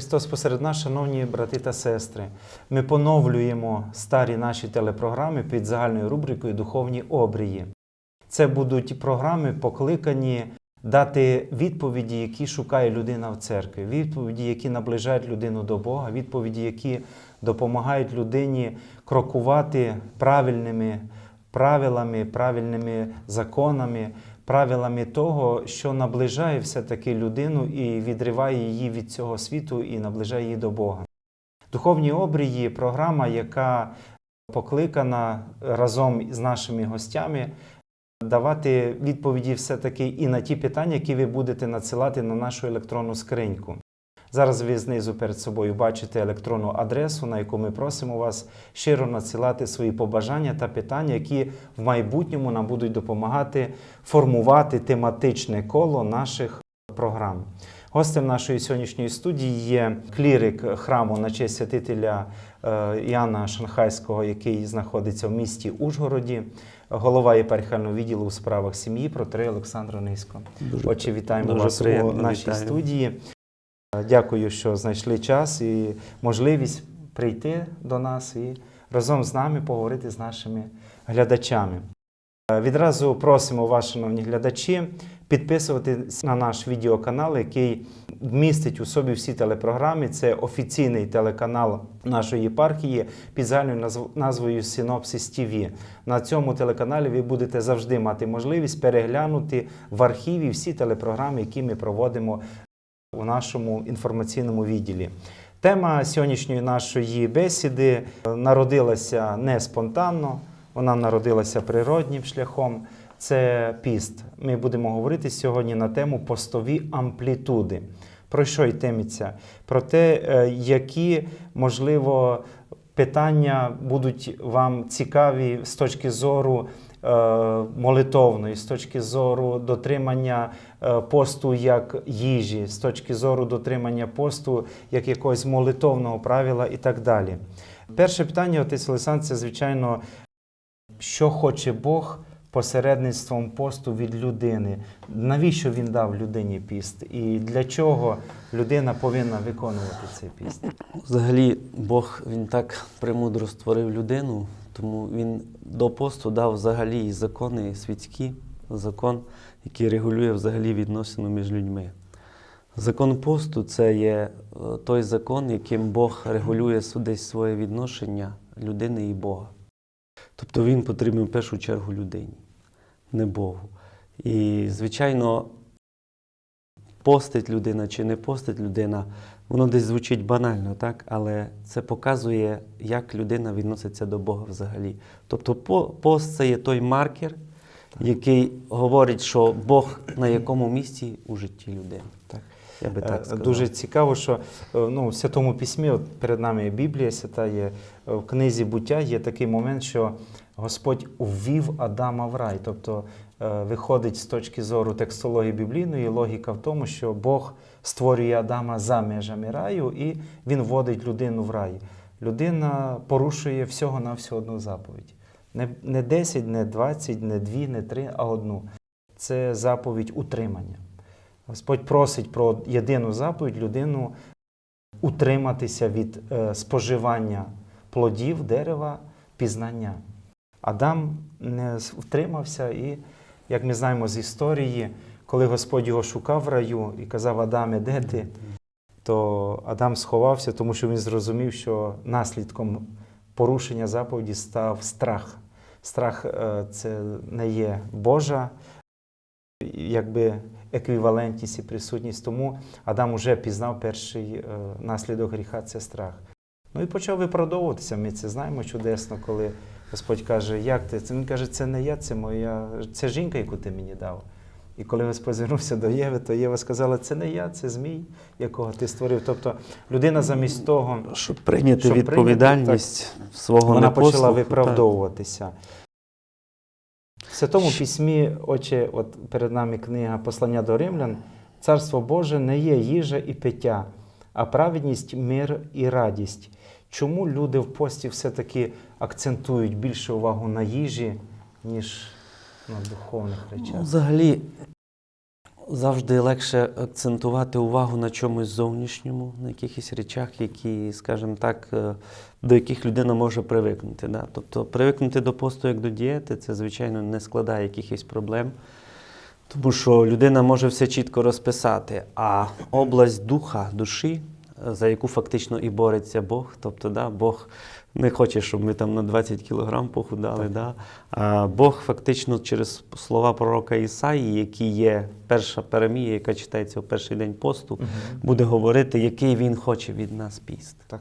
Христос посеред нас, шановні брати та сестри. Ми поновлюємо старі наші телепрограми під загальною рубрикою Духовні обрії. Це будуть програми, покликані дати відповіді, які шукає людина в церкві, відповіді, які наближають людину до Бога, відповіді, які допомагають людині крокувати правильними правилами, правильними законами, правилами того, що наближає все-таки людину і відриває її від цього світу і наближає її до Бога. Духовні обрії програма, яка покликана разом з нашими гостями давати відповіді все-таки і на ті питання, які ви будете надсилати на нашу електронну скриньку. Зараз ви знизу перед собою бачите електронну адресу, на яку ми просимо вас щиро надсилати свої побажання та питання, які в майбутньому нам будуть допомагати формувати тематичне коло наших програм. Гостем нашої сьогоднішньої студії є клірик храму на честь святителя е, Іоанна Шанхайського, який знаходиться в місті Ужгороді, голова єпархіального відділу у справах сім'ї протерей Олександр Низько. Дуже, Отже, вітаємо дуже вас у нашій вітаю. студії. Дякую, що знайшли час і можливість прийти до нас і разом з нами поговорити з нашими глядачами. Е, Відразу просимо вас, шановні глядачі, підписуватись на наш відеоканал, який вмістить у собі всі телепрограми. Це офіційний телеканал нашої єпархії під загальною назв- назвою Синопсис ТВ. На цьому телеканалі ви будете завжди мати можливість переглянути в архіві всі телепрограми, які ми проводимо у нашому інформаційному відділі. Тема сьогоднішньої нашої бесіди е, народилася не спонтанно, вона народилася природнім шляхом. Це піст. Ми будемо говорити сьогодні на тему постові амплітуди. Про що йтиметься? Про те, е, які, можливо, питання будуть вам цікаві з точки зору молитовної, з точки зору дотримання е, посту як їжі, з точки зору дотримання посту як якогось молитовного правила і так далі. Перше питання, отець Олександр, це звичайно, що хоче Бог посередництвом посту від людини? Навіщо він дав людині піст? І для чого людина повинна виконувати цей піст? Взагалі, Бог він так премудро створив людину, тому він до посту дав взагалі і закони світські, закон, який регулює взагалі відносини між людьми. Закон посту це є е, той закон, яким Бог регулює десь своє відношення людини і Бога. Тобто він потрібен в першу чергу людині, не Богу. І, звичайно, постить людина чи не постить людина, воно десь звучить банально, так? але це показує, як людина відноситься до Бога взагалі. Тобто пост це є той маркер, який говорить, що Бог на якому місці у житті людини. Так. Я би Е, так сказав. Дуже цікаво, що е, ну, в Святому Письмі, от перед нами є Біблія свята є, е, в книзі буття є такий момент, що Господь увів Адама в рай. Тобто виходить з точки зору текстології біблійної, логіка в тому, що Бог створює Адама за межами раю і він вводить людину в рай. Людина порушує всього на всю одну заповідь. Не, не 10, не 20, не 2, не 3, а одну. Це заповідь утримання. Господь просить про єдину заповідь людину утриматися від е, споживання плодів дерева пізнання. Адам не втримався, і, як ми знаємо з історії, коли Господь його шукав в раю і казав Адаме, де ти? То Адам сховався, тому що він зрозумів, що наслідком порушення заповіді став страх. Страх е, це не є Божа якби еквівалентність і присутність. Тому Адам уже пізнав перший е, наслідок гріха це страх. Ну і почав виправдовуватися. Ми це знаємо чудесно, коли Господь каже, як ти? Він каже, це не я, це моя, це жінка, яку ти мені дав. І коли Господь звернувся до Єви, то Єва сказала, це не я, це змій, якого ти створив. Тобто людина замість того, Щоб прийняти Щоб відповідальність свого вона непослуху, почала виправдовуватися. Святому Письмі, отче, от перед нами книга Послання до Римлян, Царство Боже не є їжа і пиття, а праведність, мир і радість. Чому люди в пості все-таки акцентують більше увагу на їжі, ніж на духовних речах? взагалі, Завжди легше акцентувати увагу на чомусь зовнішньому, на якихось речах, які, скажімо так, е, до яких людина може привикнути. Да? Тобто привикнути до посту як до дієти, це, звичайно, не складає якихось проблем. Тому що людина може все чітко розписати, а область духа, душі, за яку фактично і бореться Бог, тобто да, Бог не хоче, щоб ми там на 20 кілограм похудали. Да? А Бог фактично через слова пророка Ісаї, які є перша перемія, яка читається в перший день посту, буде говорити, який він хоче від нас піст. Так.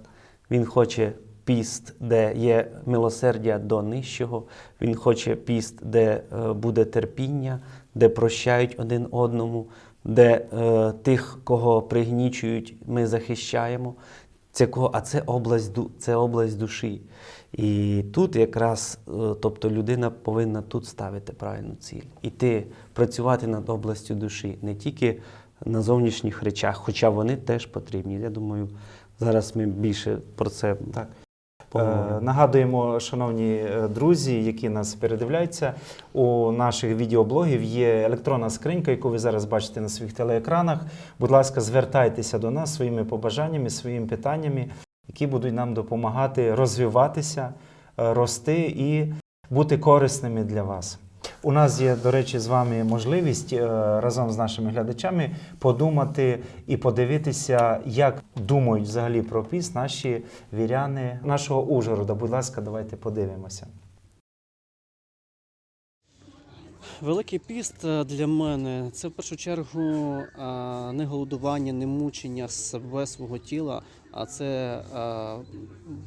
Він хоче піст, де є милосердя до нижчого. Він хоче піст, де е, буде терпіння, де прощають один одному, де е, тих, кого пригнічують, ми захищаємо. Це кого? А це область, це область душі. І тут якраз, е, тобто людина повинна тут ставити правильну ціль. Іти працювати над областю душі, не тільки на зовнішніх речах, хоча вони теж потрібні. Я думаю, зараз ми більше про це Так. Е, Нагадуємо, шановні е, друзі, які нас передивляються, у наших відеоблогів є електронна скринька, яку ви зараз бачите на своїх телеекранах. Будь ласка, звертайтеся до нас своїми побажаннями, своїми питаннями, які будуть нам допомагати розвиватися, е, рости і бути корисними для вас. У нас є, до речі, з вами можливість е, разом з нашими глядачами подумати і подивитися, як думають взагалі про піс наші віряни нашого Ужгорода. Будь ласка, давайте подивимося. Великий піст е, для мене це в першу чергу е, не голодування, не мучення себе свого тіла, а це е,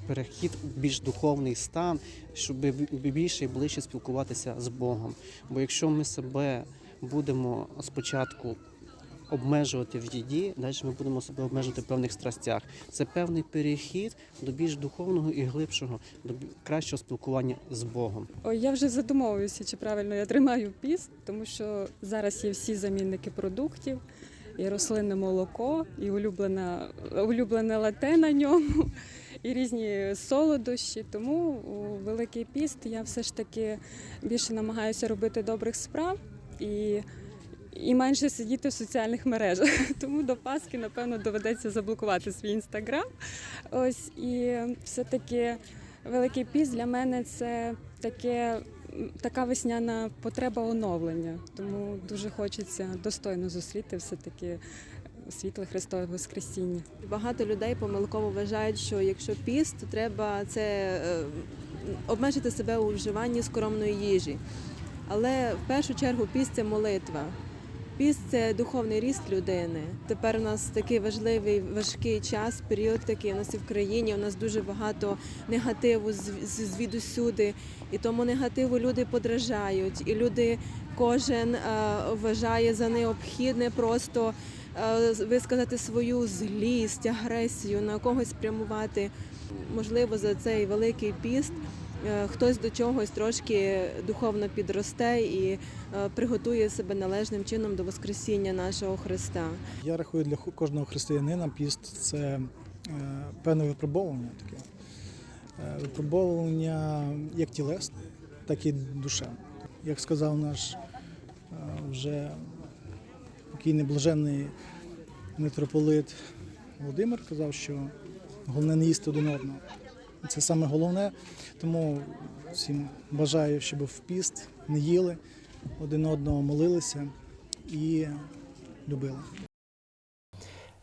перехід в більш духовний стан, щоб більше і ближче спілкуватися з Богом. Бо якщо ми себе будемо спочатку обмежувати в їді, далі ми будемо себе обмежувати в певних страстях. Це певний перехід до більш духовного і глибшого, до кращого спілкування з Богом. Ой, я вже задумовуюся, чи правильно я тримаю піст, тому що зараз є всі замінники продуктів, і рослинне молоко, і улюблена, улюблене лате на ньому, і різні солодощі. Тому у Великий піст я все ж таки більше намагаюся робити добрих справ і, і менше сидіти в соціальних мережах. Тому до Пасхи, напевно, доведеться заблокувати свій інстаграм. Ось і все-таки Великий піст для мене це таке, така весняна потреба оновлення. Тому дуже хочеться достойно зустріти все-таки світле Христове Воскресіння. Багато людей помилково вважають, що якщо піст, то треба це е, обмежити себе у вживанні скромної їжі. Але в першу чергу піст це молитва. Піст це духовний ріст людини. Тепер у нас такий важливий важкий час, період такий у нас і в країні. У нас дуже багато негативу звідусюди, і тому негативу люди подражають, і люди кожен е, вважає за необхідне просто е, висказати свою злість, агресію, на когось спрямувати. Можливо, за цей великий піст хтось до чогось трошки духовно підросте і е, приготує себе належним чином до Воскресіння нашого Христа. Я рахую для кожного християнина піст це е, певне випробовування таке. Е, випробовування як тілесне, так і душевне. Як сказав наш е, вже покійний блаженний митрополит Володимир, казав, що головне не їсти один одного. Це саме головне, тому всім бажаю, щоб в піст не їли, один одного молилися і любили.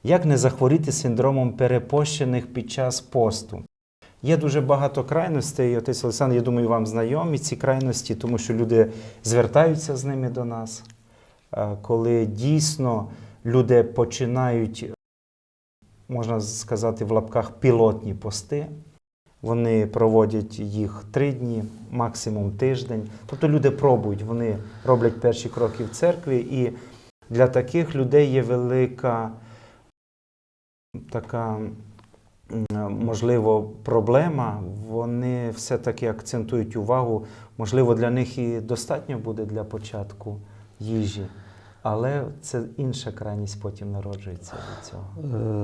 Як не захворіти синдромом перепощених під час посту? Є дуже багато крайностей. Отець Олександр, я думаю, вам знайомі ці крайності, тому що люди звертаються з ними до нас. Коли дійсно люди починають, можна сказати, в лапках пілотні пости, вони проводять їх три дні, максимум тиждень. Тобто люди пробують, вони роблять перші кроки в церкві, і для таких людей є велика така, можливо, проблема. Вони все-таки акцентують увагу. Можливо, для них і достатньо буде для початку їжі, але це інша крайність потім народжується від цього.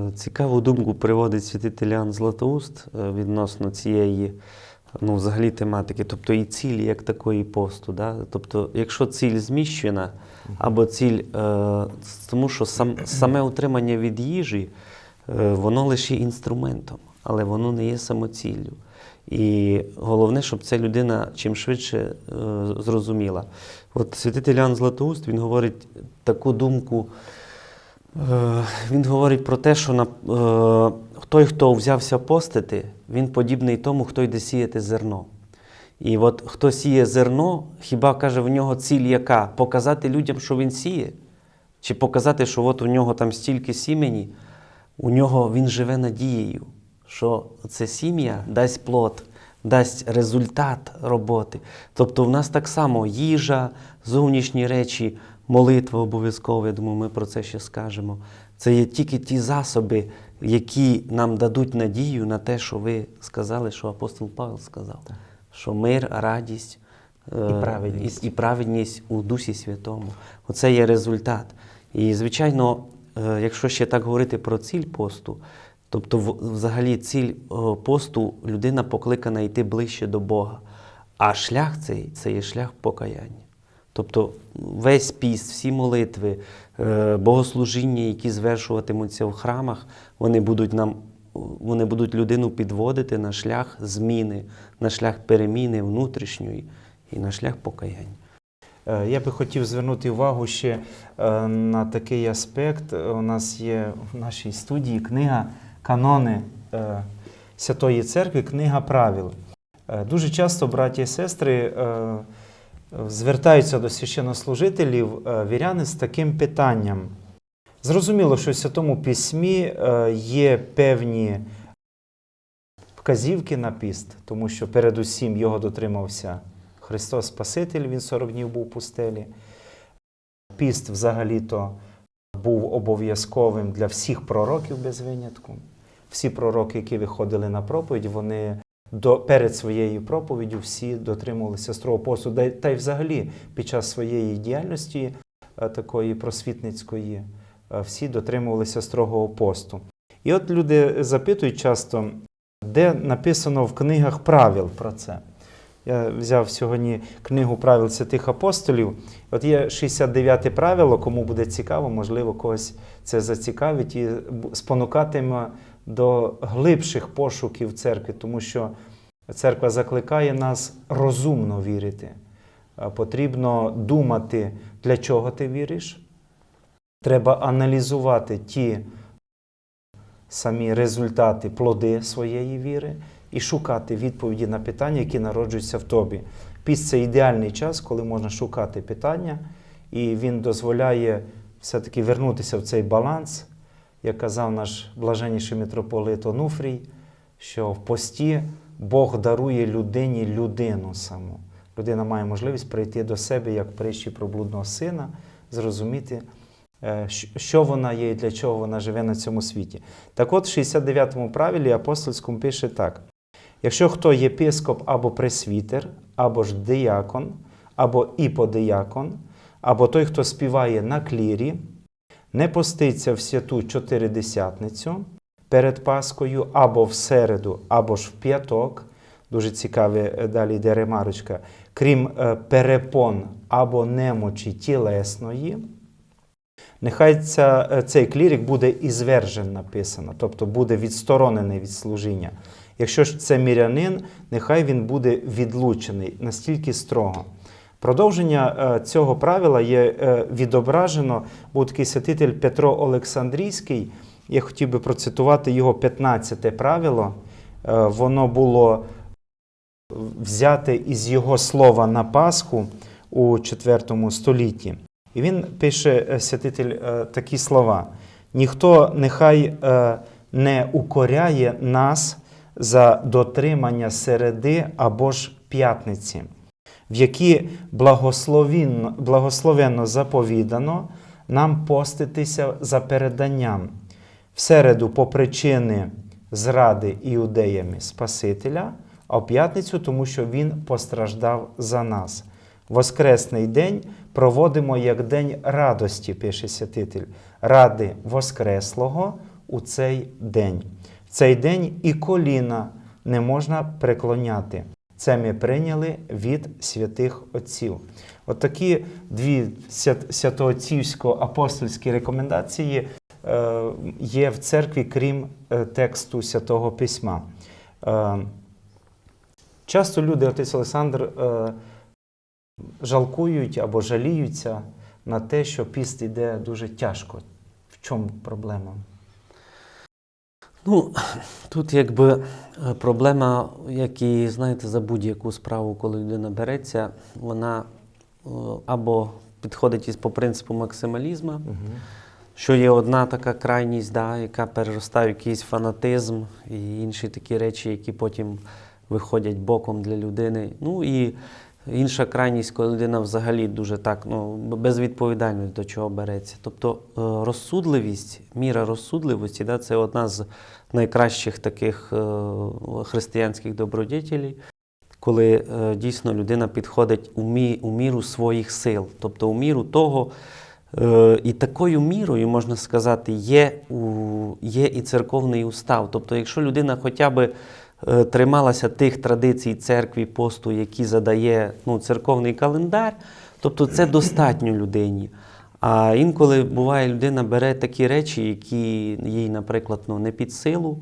Е, Цікаву думку приводить святитель Іоанн Златоуст е, відносно цієї ну, взагалі тематики, тобто і цілі як такої посту. Да? Тобто, якщо ціль зміщена, або ціль, е, тому що сам, саме утримання від їжі, е, воно лише інструментом, але воно не є самоціллю. І головне, щоб ця людина чим швидше е, зрозуміла. От святитель Іоанн Златоуст він говорить таку думку. Е, Він говорить про те, що на, е, той, хто взявся постити, він подібний тому, хто йде сіяти зерно. І от хто сіє зерно, хіба каже, в нього ціль яка? Показати людям, що він сіє? Чи показати, що от у нього там стільки сімені, у нього він живе надією, що це сім'я дасть плод, дасть результат роботи. Тобто в нас так само їжа, зовнішні речі, молитва обов'язково, я думаю, ми про це ще скажемо. Це є тільки ті засоби, які нам дадуть надію на те, що ви сказали, що апостол Павел сказав, що мир, радість е, І праведність. і, і праведність у Дусі Святому. Оце є результат. І, звичайно, е, якщо ще так говорити про ціль посту, тобто взагалі ціль е, посту людина покликана йти ближче до Бога. А шлях цей це є шлях покаяння. Тобто весь піст, всі молитви, е, богослужіння, які звершуватимуться в храмах, вони будуть нам вони будуть людину підводити на шлях зміни, на шлях переміни внутрішньої і на шлях покаяння. Е, Я би хотів звернути увагу ще на такий аспект. У нас є в нашій студії книга Канони е, Святої Церкви, книга правил. Е, Дуже часто браті і сестри е, звертаються до священнослужителів віряни з таким питанням. Зрозуміло, що в Святому Письмі є певні вказівки на піст, тому що передусім його дотримався Христос Спаситель, він 40 днів був у пустелі. Піст взагалі-то був обов'язковим для всіх пророків без винятку. Всі пророки, які виходили на проповідь, вони до, перед своєю проповіддю всі дотримувалися строго посту. Та й- взагалі під час своєї діяльності е, такої просвітницької е, всі дотримувалися строгого посту. І от люди запитують часто, де написано в книгах правил про це. Я взяв сьогодні книгу правил святих апостолів. От є 69 те правило, кому буде цікаво, можливо, когось це зацікавить і спонукатиме до глибших пошуків церкви, тому що церква закликає нас розумно вірити. Потрібно думати, для чого ти віриш. Треба аналізувати ті самі результати, плоди своєї віри і шукати відповіді на питання, які народжуються в тобі. Піст це ідеальний час, коли можна шукати питання, і він дозволяє все-таки вернутися в цей баланс, як казав наш блаженніший митрополит Онуфрій, що в пості Бог дарує людині людину саму. Людина має можливість прийти до себе як притчі про блудного сина, зрозуміти, е, що вона є і для чого вона живе на цьому світі. Так от, в 69-му правилі апостольському пише так: якщо хто єпископ або пресвітер, або ж диякон, або іподиякон, або той, хто співає на клірі, не поститься в святу чотиридесятницю перед Паскою, або в середу, або ж в п'яток. Дуже цікаве е, далі йде ремарочка. Крім е, перепон або немочі тілесної, нехай ця, е, цей клірик буде ізвержен, написано, тобто буде відсторонений від служіння. Якщо ж це мірянин, нехай він буде відлучений настільки строго. Продовження е, цього правила є е, відображено, був такий святитель Петро Олександрійський. Я хотів би процитувати його 15 правило. Е, Воно було взяте із його слова на Пасху у IV столітті. І він пише святитель такі слова: ніхто нехай не укоряє нас за дотримання середи або ж п'ятниці, в які благословенно, заповідано нам поститися за переданням в середу по причини зради іудеями Спасителя, а в п'ятницю, тому що Він постраждав за нас. Воскресний день проводимо як день радості, пише святитель, ради Воскреслого у цей день. В цей день і коліна не можна преклоняти. Це ми прийняли від святих отців. От такі дві свят- святоотцівсько-апостольські рекомендації е, є в церкві, крім е, тексту Святого Письма. Е, часто люди, отець Олександр, жалкують або жаліються на те, що піст йде дуже тяжко. В чому проблема? Ну, тут якби е, проблема, як і знаєте, за будь-яку справу, коли людина береться, вона е, або підходить із по принципу максималізму, Угу. що є одна така крайність, да, яка переростає в якийсь фанатизм і інші такі речі, які потім виходять боком для людини. Ну і інша крайність, коли людина взагалі дуже так ну, безвідповідально до чого береться. Тобто е, розсудливість, міра розсудливості, да, це одна з найкращих таких е, християнських добродетелей. Коли е, дійсно людина підходить у, мі, у міру своїх сил, тобто у міру того, І такою мірою, можна сказати, є, є і церковний устав. Тобто, якщо людина хоча б е, трималася тих традицій церкві, посту, які задає ну, церковний календар, тобто це достатньо людині. А інколи буває, людина бере такі речі, які їй, наприклад, ну, не під силу,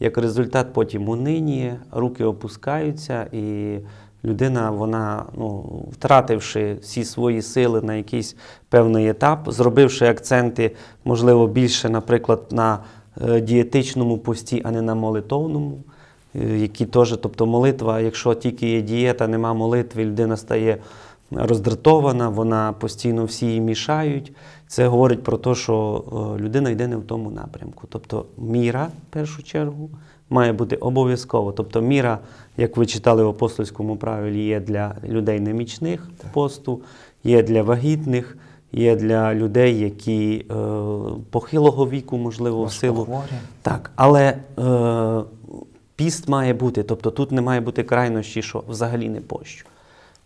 як результат потім униніє, руки опускаються, і людина, вона, ну, втративши всі свої сили на якийсь певний етап, зробивши акценти, можливо, більше, наприклад, на е, дієтичному пості, а не на молитовному, е, які теж, тобто молитва, якщо тільки є дієта, нема молитви, людина стає роздратована, вона постійно всі їй мішають. Це говорить про те, що е, людина йде не в тому напрямку. Тобто міра, в першу чергу, має бути обов'язково. Тобто міра, як ви читали в апостольському правилі, є для людей немічних посту, є для вагітних, є для людей, які е, похилого віку, можливо, в силу. Так, але е, піст має бути, тобто тут не має бути крайнощі, що взагалі не пощу.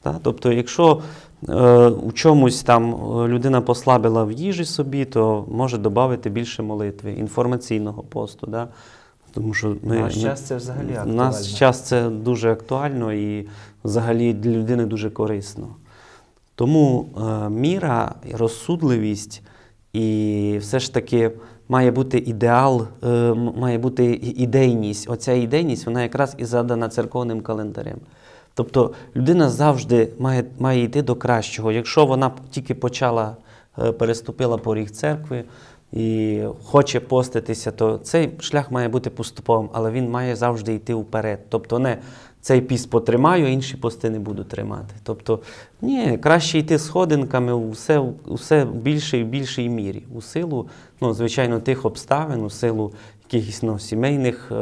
Та? Тобто, якщо е, у чомусь там е, людина послабила в їжі собі, то може додати більше молитви, інформаційного посту. Да? Тому що ми, Наш ми- час це взагалі У нас час це дуже актуально і взагалі для людини дуже корисно. Тому е, міра, розсудливість і все ж таки має бути ідеал, е, має бути ідейність. Оця ідейність, вона якраз і задана церковним календарем. Тобто людина завжди має, має йти до кращого. Якщо вона тільки почала, е, переступила поріг церкви і хоче поститися, то цей шлях має бути поступовим, але він має завжди йти вперед. Тобто не цей піст потримаю, інші пости не буду тримати. Тобто, ні, краще йти сходинками у все, все в більшій і більшій мірі. У силу, ну, звичайно, тих обставин, у силу якихось ну, сімейних, е,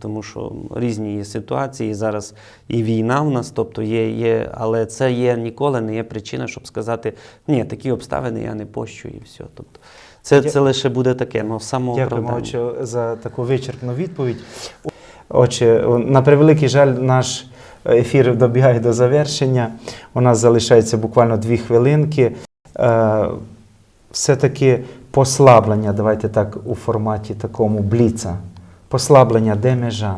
тому що різні є ситуації. Зараз і війна в нас, тобто є, є, але це є ніколи не є причина, щоб сказати, ні, такі обставини я не пощу і все. Тобто, це, це лише буде таке, ну. Дякуємо, отче, за таку вичерпну відповідь. Отже, на превеликий жаль, наш ефір добігає до завершення. У нас залишається буквально дві хвилинки. Е, Все-таки послаблення, давайте так у форматі такому бліца. Послаблення, де межа?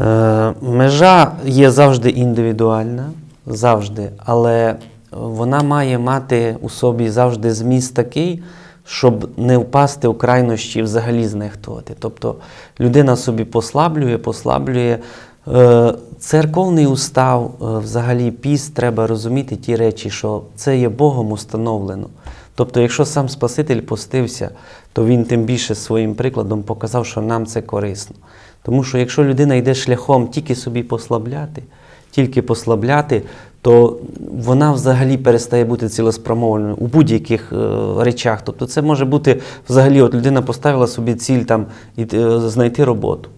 Е, межа є завжди індивідуальна, завжди, але вона має мати у собі завжди зміст такий, щоб не впасти у крайнощі і взагалі знехтувати. Тобто людина собі послаблює, послаблює. Е, Церковний устав, е, взагалі піст, треба розуміти ті речі, що це є Богом установлено. Тобто, якщо сам Спаситель постився, то він тим більше своїм прикладом показав, що нам це корисно. Тому що якщо людина йде шляхом тільки собі послабляти, тільки послабляти, то вона взагалі перестає бути цілеспромовленою у будь-яких е, речах. Тобто це може бути взагалі, от людина поставила собі ціль там е, знайти роботу.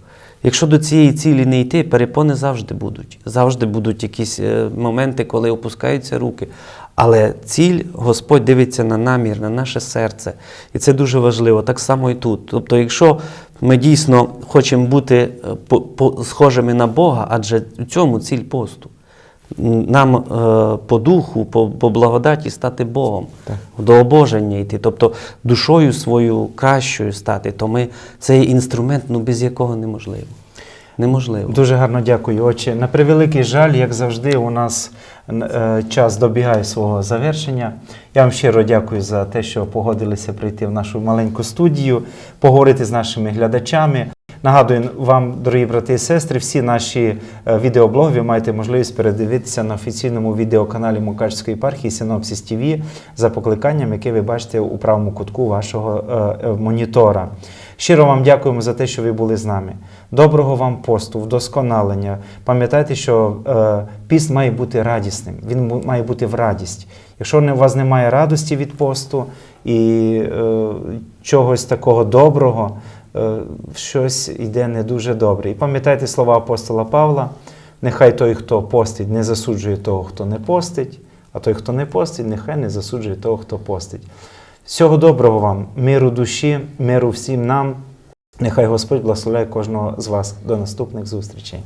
Якщо до цієї цілі не йти, перепони завжди будуть. Завжди будуть якісь е, моменти, коли опускаються руки. Але ціль Господь дивиться на намір, на наше серце. І це дуже важливо. Так само і тут. Тобто, якщо ми дійсно хочемо бути по, схожими на Бога, адже у цьому ціль посту. Нам е, по духу, по, по благодаті стати Богом, Так. до обоження йти, тобто душою свою кращою стати, то ми це є інструмент, ну без якого неможливо. неможливо. Дуже гарно дякую, отче. На превеликий жаль, як завжди, у нас е, час добігає свого завершення. Я вам щиро дякую за те, що погодилися прийти в нашу маленьку студію, поговорити з нашими глядачами. Нагадую вам, дорогі брати і сестри, всі наші е, відеоблоги ви маєте можливість передивитися на офіційному відеоканалі Мукачської єпархії Синопсис ТВ за покликанням, яке ви бачите у правому кутку вашого е, е, монітора. Щиро вам дякуємо за те, що ви були з нами. Доброго вам посту, вдосконалення. Пам'ятайте, що е, піст має бути радісним, він має бути в радість. Якщо у вас немає радості від посту і е, чогось такого доброго, щось йде не дуже добре. І пам'ятайте слова апостола Павла: нехай той, хто постить, не засуджує того, хто не постить, а той, хто не постить, нехай не засуджує того, хто постить. Всього доброго вам, миру душі, миру всім нам. Нехай Господь благословляє кожного з вас. До наступних зустрічей.